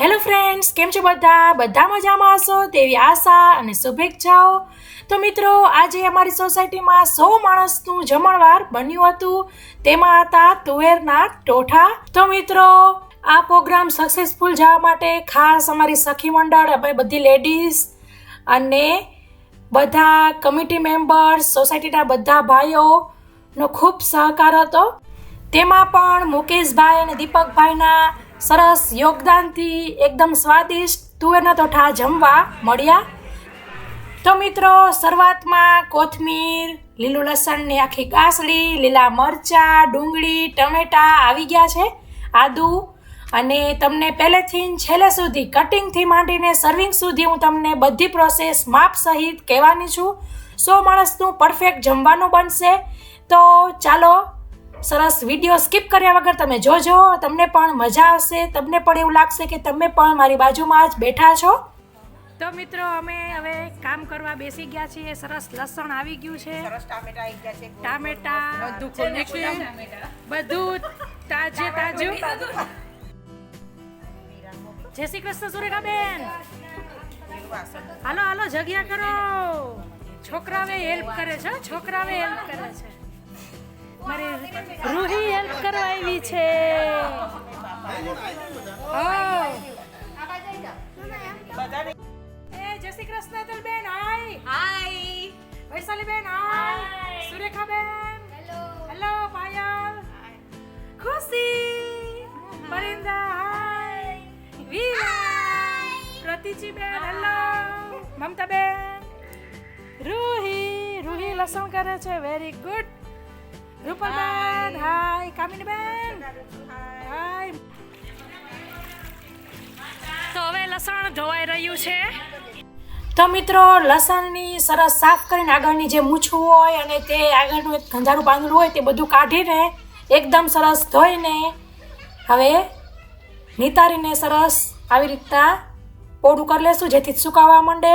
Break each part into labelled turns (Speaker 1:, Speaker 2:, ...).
Speaker 1: Hello friends, કેમ છો બધા? બધા મજામાં હશો? તેવી આશા અને શુભેચ્છાઓ. તો મિત્રો, આજે અમારી સોસાયટીમાં સો માણસનું જમણવાર બન્યું હતું. તેમાં હતા તુવેરના ટોઠા તો મિત્રો, આ પ્રોગ્રામ સક્સેસફુલ જવા માટે ખાસ અમારી સખી મંડળ અમે બધી લેડીઝ અને બધા કમિટી મેમ્બર્સ સોસાયટીના બધા ભાઈઓનો ખૂબ સહકાર હતો. તેમાં પણ મુકેશભાઈ અને દીપકભાઈના સરસ યોગદાનથી એકદમ સ્વાદિષ્ટ તુવેરના તોઠા જમવા મળ્યા. તો મિત્રો, શરૂઆતમાં કોથમીર, લીલું લસણની આખી કાસળી લીલા મરચા, ડુંગળી, ટમેટા આવી ગયા છે આદુ. અને તમને પહેલેથી છેલ્લે સુધી કટિંગથી માંડીને સર્વિંગ સુધી હું તમને બધી પ્રોસેસ માપ સહિત કહેવાની છું. સો માણસનું પરફેક્ટ જમવાનું બનશે. તો ચાલો સરસ વીડિયો સ્કીપ કર્યા વગર તમે જોજો. તમને પણ મજા આવશે. તમને પણ એવું લાગશે કે તમે પણ મારી બાજુમાં જ બેઠા છો. તો મિત્રો અમે હવે કામ કરવા બેસી ગયા છીએ. સરસ લસણ આવી ગયું છે.
Speaker 2: સરસ ટામેટા આવી ગયા છે.
Speaker 1: ટામેટા
Speaker 2: બધું ખોલી નાખ્યું.
Speaker 1: બધું તાજે તાજું. જય શ્રી કૃષ્ણ સુરેખા બેન હાલો હાલો જગ્યા કરો. છોકરાવે હેલ્પ કરે છે છોકરાવે હેલ્પ કરે છે. મારી રૂહી હેલ્પ કરવા આવી છે. એ જય શ્રી કૃષ્ણ અતુલબેન હાય.
Speaker 2: હાય.
Speaker 1: વૈશાલીબેન hi. સુરેખાબેન. Hello. Hello Payal. Khushi. Parinda hi. Veera પ્રતિચીબેન hello. મમતાબેન. રૂહી રૂહી લસણ કરે છે. વેરી ગુડ રૂપલબેન હાય કામિનીબેન Hai. તો હવે લસણ ધોવાઈ રહ્યું છે. તો મિત્રો લસણની સરસ સાફ કરીને આગળની જે મૂછું હોય અને તે આગળનું એક ગંધારું પાંદડું હોય તે બધું કાઢીને એકદમ સરસ ધોઈને હવે નિતારીને સરસ આવી રીતના પોડું કરી લેશું જેથી સુકાવા માંડે.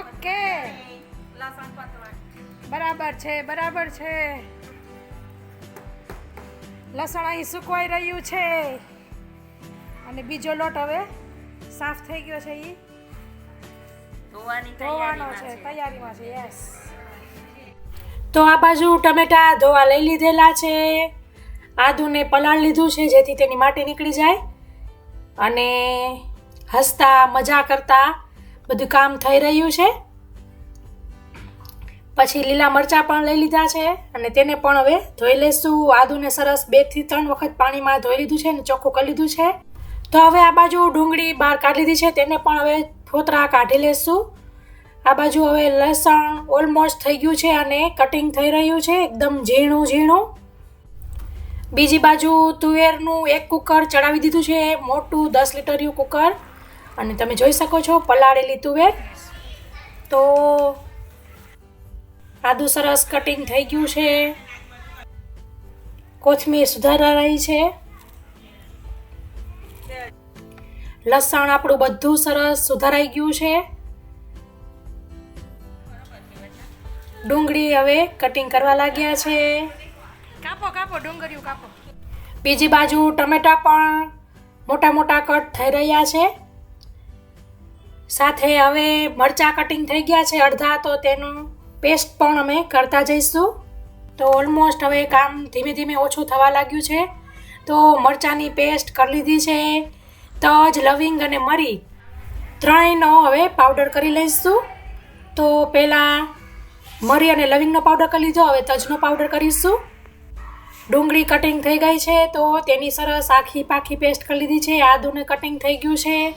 Speaker 1: ઓકે.
Speaker 2: લસણ પતવા
Speaker 1: બરાબર છે બરાબર છે. લસણ અહીં સુકવાઈ રહ્યું છે. અને બીજો લોટ હવે સાફ થઈ ગયો છે એ
Speaker 2: ધોવાની
Speaker 1: ધોવાનો છે તૈયારીમાં છે યસ તો આ બાજુ ટમેટા ધોવા લઈ લીધેલા છે. આદુને પલાળ લીધું છે જેથી તેની માટી નીકળી જાય. અને હસતા મજા કરતા બધું કામ થઈ રહ્યું છે? પછી લીલા મરચાં પણ લઈ લીધા છે અને તેને પણ હવે ધોઈ લેશું. આદુને સરસ બેથી ત્રણ વખત પાણીમાં ધોઈ લીધું છે અને ચોખ્ખું કરી લીધું છે. તો હવે આ બાજુ ડુંગળી બહાર કાઢી લીધી છે, તેને પણ હવે ફોતરા કાઢી લેશું. આ બાજુ હવે લસણ ઓલમોસ્ટ થઈ ગયું છે અને કટિંગ થઈ રહ્યું છે, એકદમ ઝીણું ઝીણું. બીજી બાજુ તુવેરનું એક કુકર ચડાવી દીધું છે, મોટું દસ લીટરનું કુકર. અને તમે જોઈ શકો છો પલાળેલી તુવેર. તો આદુ સરસ કટિંગ થઈ ગયું છે. કોથમીર સુધારા રહી છે. લસણ આપણું બધું સરસ સુધારાઈ ગયું છે. ડુંગળી હવે કટિંગ કરવા લાગ્યા છે. કાપો કાપો ડુંગળીઓ કાપો. બીજી બાજુ ટમેટા પણ મોટા મોટા કટ થઈ રહ્યા છે. સાથે હવે મરચાં કટિંગ થઈ ગયા છે અડધા, તો તેનું પેસ્ટ પણ અમે કરતા જઈશું. તો ઓલમોસ્ટ હવે કામ ધીમે ધીમે ઓછું થવા લાગ્યું છે. તો મરચાંની પેસ્ટ કરી લીધી છે. તજ, લવિંગ અને મરી ત્રણેયનો હવે પાવડર કરી લઈશું. તો પહેલાં મરી અને લવિંગનો પાવડર કરી લીધો, હવે તજનો પાવડર કરીશું. ડુંગળી કટિંગ થઈ ગઈ છે, તો તેની સરસ આખી પાખી પેસ્ટ કરી લીધી છે. આદુને કટિંગ થઈ ગયું છે.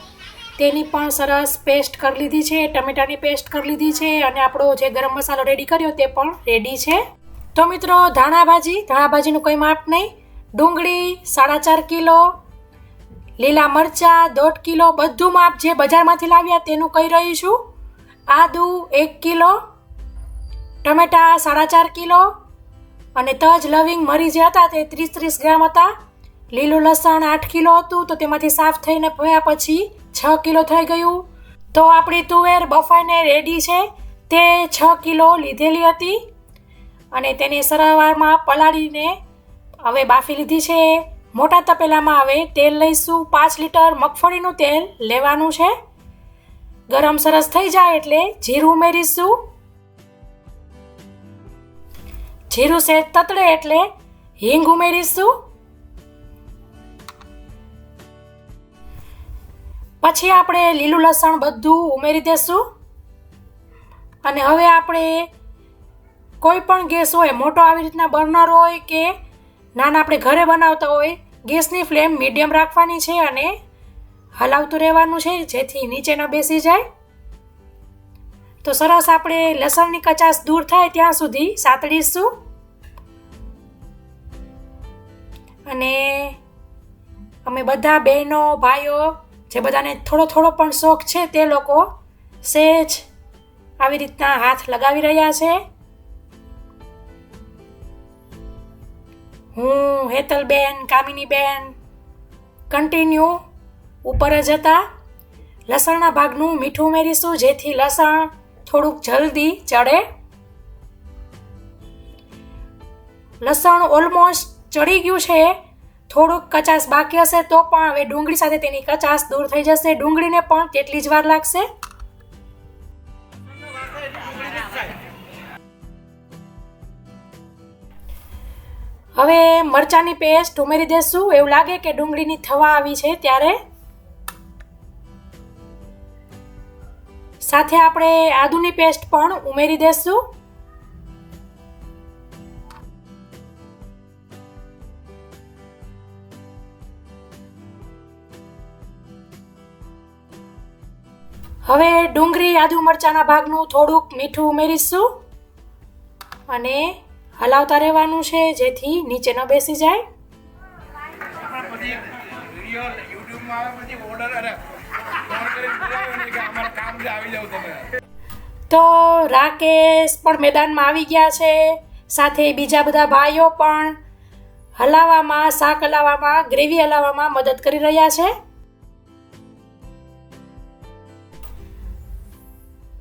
Speaker 1: તેની પણ સરસ પેસ્ટ કરી લીધી છે, ટમેટાની પેસ્ટ કરી લીધી છે અને આપણો જે ગરમ મસાલો રેડી કર્યો તે પણ રેડી છે. તો મિત્રો, ધાણા ભાજી, ધાણા ભાજીનું કોઈ માપ નહીં. ડુંગળી સાડા ચાર કિલો, લીલા મરચાં દોઢ કિલો, બધું માપ જે બજારમાંથી લાવ્યા તેનું કહી રહી છું આદુ એક કિલો, ટમેટા સાડા ચાર કિલો અને તજ, લવિંગ, મરી જે હતા તે ત્રીસ ત્રીસ ગ્રામ હતા. લીલું લસણ આઠ કિલો હતું, તો તેમાંથી સાફ થઈને ભયા પછી છ કિલો થઈ ગયું. તો આપણી તુવેર બફાઈને રેડી છે. તે છ કિલો લીધેલી હતી. અને તેને સરવારમાં પલાળીને હવે બાફી લીધી છે. મોટા તપેલામાં હવે તેલ લઈશું. પાંચ લીટર મગફળીનું તેલ લેવાનું છે. ગરમ સરસ થઈ જાય એટલે જીરું ઉમેરીશું. જીરું સેજ તતડે એટલે હિંગ ઉમેરીશું. પછી આપણે લીલું લસણ બધું ઉમેરી દેશું. અને હવે આપણે કોઈ પણ ગેસ હોય, મોટો આવી રીતના બર્નર હોય કે નાના આપણે ઘરે બનાવતા હોય, ગેસની ફ્લેમ મીડિયમ રાખવાની છે અને હલાવતું રહેવાનું છે, જેથી નીચે ન બેસી જાય. તો સરસ આપણે લસણની કચાશ દૂર થાય ત્યાં સુધી સાતડીશું અને અમે બધા બહેનો, ભાઈઓ જે બધાને થોડો થોડો પણ શોખ છે તે લોકો સેજ આવી રીતના હાથ લગાવી રહ્યા છે. હું, હેતલબેન, કામિનીબેન કન્ટિન્યુ ઉપર જ હતા. લસણના ભાગનું મીઠું ઉમેરીશું જેથી લસણ થોડુંક જલ્દી ચડે. લસણ ઓલમોસ્ટ ચડી ગયું છે. થોડુંક કચાશ બાકી હશે તો પણ હવે ડુંગળી સાથે તેની કચાશ દૂર થઈ જશે. ડુંગળીને પણ તેટલી જ વાર લાગશે. હવે મરચાની પેસ્ટ ઉમેરી દેશું. એવું લાગે કે ડુંગળીની થવા આવી છે ત્યારે. સાથે આપણે આદુની પેસ્ટ પણ ઉમેરી દેશું. હવે ડુંગળી આદુ મરચાંના ભાગનું થોડુંક મીઠું ઉમેરીશું. અને હલાવતા રહેવાનું છે, જેથી નીચે ન બેસી જાય. તો રાકેશ પણ મેદાનમાં આવી ગયા છે. સાથે બીજા બધા ભાઈઓ પણ હલાવવામાં શાક હલાવવામાં ગ્રેવી હલાવવામાં મદદ કરી રહ્યા છે.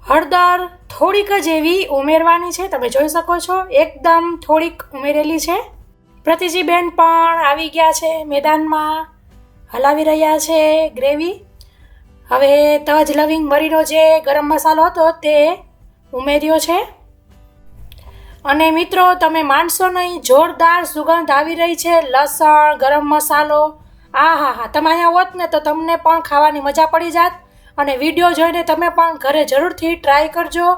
Speaker 1: હળદર થોડીક જ એવી ઉમેરવાની છે, તમે જોઈ શકો છો, એકદમ થોડીક ઉમેરેલી છે. પ્રતિજીબેન પણ આવી ગયા છે મેદાનમાં, હલાવી રહ્યા છે ગ્રેવી. હવે તજ લવિંગ મરીનો જે ગરમ મસાલો હતો તે ઉમેર્યો છે. અને મિત્રો, તમે માનશો નહીં, જોરદાર સુગંધ આવી રહી છે, લસણ, ગરમ મસાલો. આ હા હા તમે અહીંયા હોત ને તો તમને પણ ખાવાની મજા પડી જાત. અને વીડિયો જોઈને તમે પણ ઘરે જરૂરથી ટ્રાય કરજો.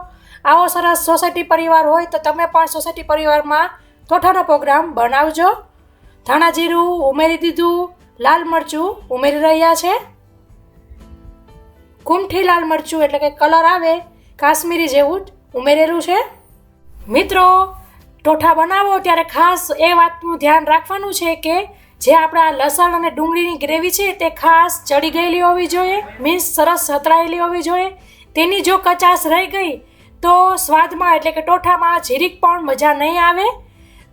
Speaker 1: આવો સરસ સોસાયટી પરિવાર હોય તો તમે પણ સોસાયટી પરિવારમાં તોઠાનો પ્રોગ્રામ બનાવજો. ધાણા જીરું ઉમેરી દીધું, લાલ મરચું ઉમેરી રહ્યા છે. કુંઠી લાલ મરચું એટલે કે કલર આવે, કાશ્મીરી જેવું ઉમેરેલું છે. મિત્રો ટોઠા બનાવો ત્યારે ખાસ એ વાતનું ધ્યાન રાખવાનું છે કે જે આપણા લસણ અને ડુંગળીની ગ્રેવી છે તે ખાસ ચડી ગયેલી હોવી જોઈએ મીન્સ સરસ સતરાયેલી હોવી જોઈએ. તેની જો કચાશ રહી ગઈ, તો સ્વાદમાં એટલે કે ટોઠામાં જીરીક પણ મજા નહીં આવે.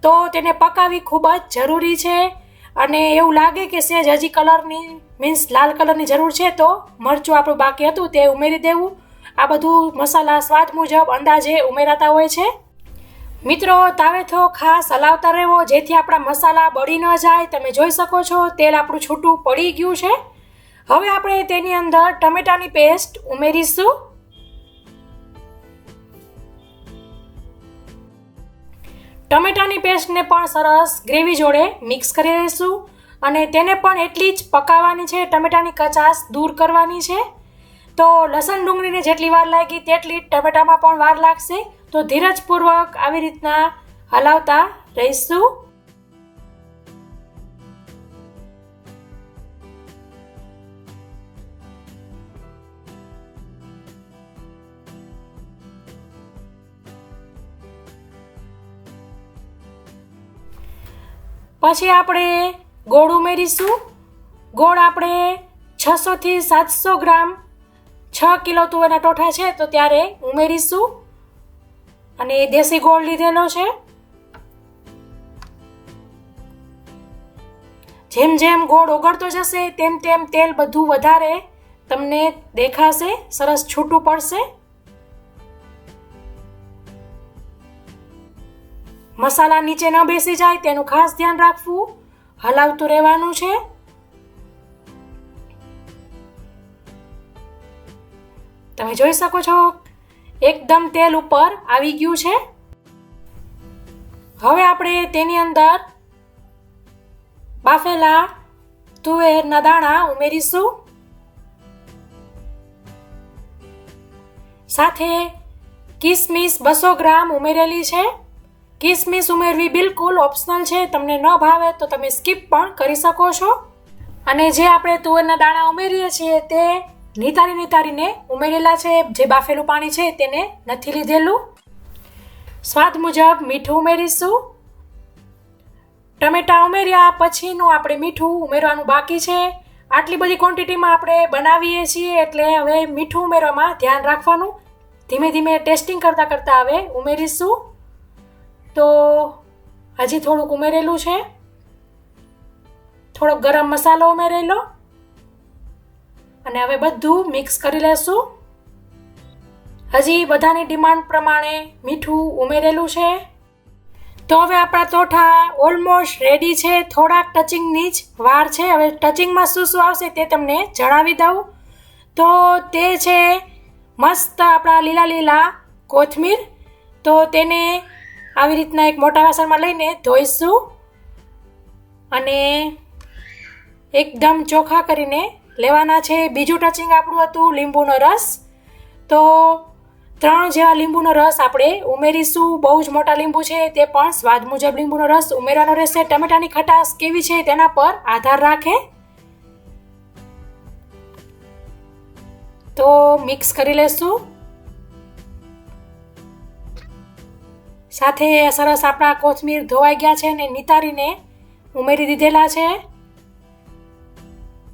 Speaker 1: તો તેને પકાવવી ખૂબ જ જરૂરી છે. અને એવું લાગે કે સેજ હજી કલરની મીન્સ લાલ કલરની જરૂર છે, તો મરચું આપણું બાકી હતું તે ઉમેરી દેવું. આ બધું મસાલા સ્વાદ મુજબ અંદાજે ઉમેરાતા હોય છે. મિત્રો તાવેથો ખાસ હલાવતા રહેવો, જેથી આપણા મસાલા બળી ન જાય. તમે જોઈ શકો છો, તેલ આપણું છૂટું પડી ગયું છે. હવે આપણે તેની અંદર ટમેટાની પેસ્ટ ઉમેરીશું. ટમેટાની પેસ્ટને પણ સરસ ગ્રેવી જોડે મિક્સ કરી દઈશું અને તેને પણ એટલી જ પકાવવાની છે, ટમેટાની કચાશ દૂર કરવાની છે. તો લસણ ડુંગળીને જેટલી વાર લાગી તેટલી ટમેટામાં પણ વાર લાગશે. તો ધીરજપૂર્વક આવી રીતના હલાવતા રહીશું. પછી આપણે ગોળ ઉમેરીશું. ગોળ આપણે છસોથી સાતસો ગ્રામ છ કિલો તુવેરના ટોઠા છે, તો ત્યારે ઉમેરીશું. અને એ દેશી ગોળ લીધેલો છે. જેમ જેમ ગોળ ઓગળતો જશે, તેમ તેમ તેલ બધું વધારે તમને દેખાશે, સરસ છૂટું પડશે. મસાલા નીચે ન બેસી જાય, તેનું ખાસ ધ્યાન રાખવું, હલાવતું રહેવાનું છે. તમે જોઈ શકો છો એકદમ તેલ ઉપર આવી ગયું છે. હવે આપણે તેની અંદર બાફેલા તુવેરના દાણા ઉમેરીશું. સાથે કિસમિસ બસો ગ્રામ ઉમેરેલી છે. કિસમિસ ઉમેરવી બિલકુલ ઓપ્શનલ છે. તમને ન ભાવે તો તમે સ્કીપ પણ કરી શકો છો. અને જે આપણે તુવેરના દાણા ઉમેરીએ છીએ તે નિતારી નિતારીને ઉમેરેલા છે, જે બાફેલું પાણી છે તેને નથી લીધેલું. સ્વાદ મુજબ મીઠું ઉમેરીશું. ટમેટા ઉમેર્યા પછીનું આપણે મીઠું ઉમેરવાનું બાકી છે. આટલી બધી ક્વોન્ટિટીમાં આપણે બનાવીએ છીએ એટલે હવે મીઠું ઉમેરવામાં ધ્યાન રાખવાનું. ધીમે ધીમે ટેસ્ટિંગ કરતાં કરતાં હવે ઉમેરીશું. તો હજી થોડુંક ઉમેરેલું છે. થોડોક ગરમ મસાલો ઉમેરેલો અને હવે બધું મિક્સ કરી લેશું. હજી બધાની ડિમાન્ડ પ્રમાણે મીઠું ઉમેરેલું છે. તો હવે આપણા તોઠા ઓલમોસ્ટ રેડી છે. થોડાક ટચિંગની જ વાર છે. હવે ટચિંગમાં શું શું આવશે તે તમને જણાવી દઉં. તો તે છે મસ્ત આપણા લીલા લીલા કોથમીર. તો તેને આવી રીતના એક મોટા વાસણમાં લઈને ધોઈશું. અને એકદમ ચોખ્ખા કરીને લેવાના છે. બીજું ટચિંગ આપણું હતું લીંબુનો રસ. તો ત્રણ જેવા લીંબુનો રસ આપણે ઉમેરીશું. બહુ જ મોટા લીંબુ છે તે પણ સ્વાદ મુજબ લીંબુનો રસ ઉમેરવાનો રહેશે. ટમેટાની ખટાશ કેવી છે તેના પર આધાર રાખે. તો મિક્સ કરી લેશું. સાથે સરસ આપણા કોથમીર ધોવાઈ ગયા છે ને નિતારીને ઉમેરી દીધેલા છે.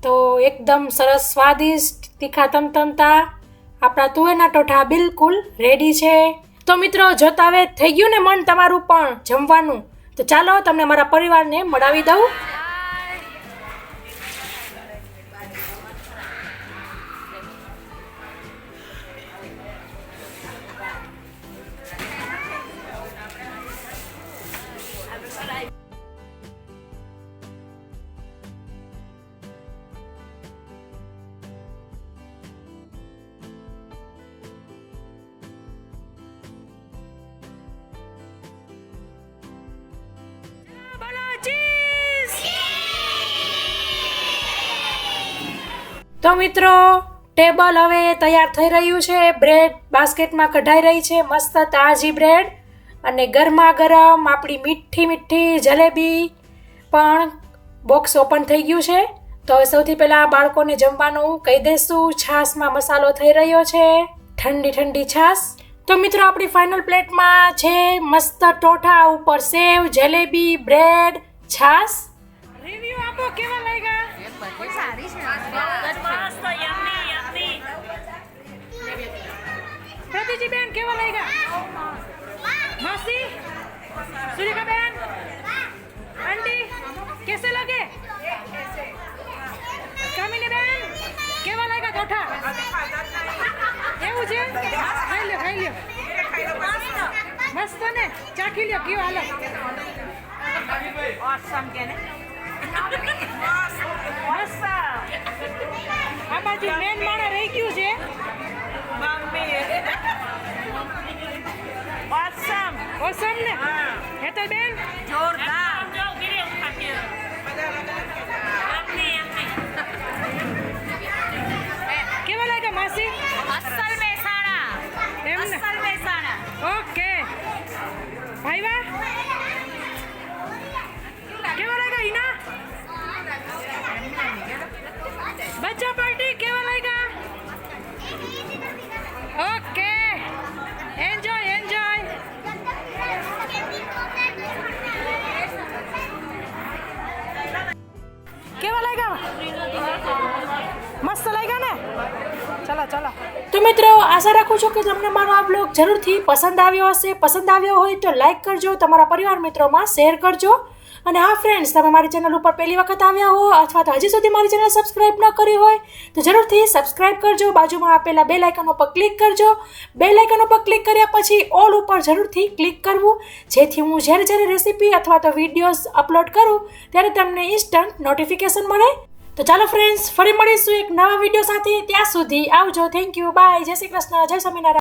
Speaker 1: તો એકદમ સરસ સ્વાદિષ્ટ તીખા તમતમતા. આપણા તુવેરના ટોઠા બિલકુલ રેડી છે. તો મિત્રો જોતા હવે થઈ ગયું ને મન તમારું પણ જમવાનું? તો ચાલો તમને મારા પરિવારને મળાવી દઉં. તો મિત્રો, ટેબલ હવે તૈયાર થઈ રહ્યું છે. બ્રેડ બાસ્કેટમાં કઢાઈ રહી છે. મસ્ત તાજી બ્રેડ અને ગરમા ગરમ આપણી મીઠી મીઠી જલેબી પણ બોક્સ ઓપન થઈ ગયું છે. તો હવે સૌથી પહેલાં બાળકોને જમવાનું કહી દઈશું. છાશમાં મસાલો થઈ રહ્યો છે. ઠંડી ઠંડી છાશ. તો મિત્રો, આપણી ફાઇનલ પ્લેટમાં છે મસ્ત ટોઠા ઉપર સેવ, જલેબી, બ્રેડ, છાશ. રિવ્યુ આપો, કેવા લાગ્યા? પ્રતિજી બેન કેવા લાગ્યા? માસી? સુરેખા બેન આંટી કેસે લાગે? કામિની બેન કેવા લાગ્યા ગોઠા? એવું છે? ખાઈ લ્યો ખાઈ લ્યો મસ્ત ને? ચાખી લ્યો કેવા હાલો. આ બાજુ મેન માણા રહી ગયું છે. ઓસમ ને? હેતલ બેન? કેવા લાગ્યા માસી? એમ ને ઓકે. ભાઈવા? ચાલો. તો મિત્રો, આશા રાખું છું કે તમને મારો આ બ્લોગ જરૂરથી પસંદ આવ્યો હશે. પસંદ આવ્યો હોય તો લાઈક કરજો, તમારા પરિવાર મિત્રોમાં શેર કરજો. અને હા ફ્રેન્ડ્સ તમે મારી ચેનલ ઉપર પહેલી વખત આવ્યા હો અથવા તો હજી સુધી મારી ચેનલ સબસ્ક્રાઇબ ન કરી હોય, તો જરૂરથી સબસ્ક્રાઇબ કરજો. બાજુમાં આપેલા બે લાઇકન ઉપર ક્લિક કરજો. બે લાઇકન ઉપર ક્લિક કર્યા પછી ઓલ ઉપર જરૂરથી ક્લિક કરવું. જેથી હું જ્યારે જ્યારે રેસીપી અથવા તો વિડીયોઝ અપલોડ કરું, ત્યારે તમને ઇન્સ્ટન્ટ નોટિફિકેશન મળે. તો ચાલો ફ્રેન્ડ્સ ફરી મળીશું એક નવા વીડિયો સાથે. ત્યાં સુધી આવજો. થેન્ક યુ બાય જય શ્રી કૃષ્ણ. જય સ્વામિનારાયણ.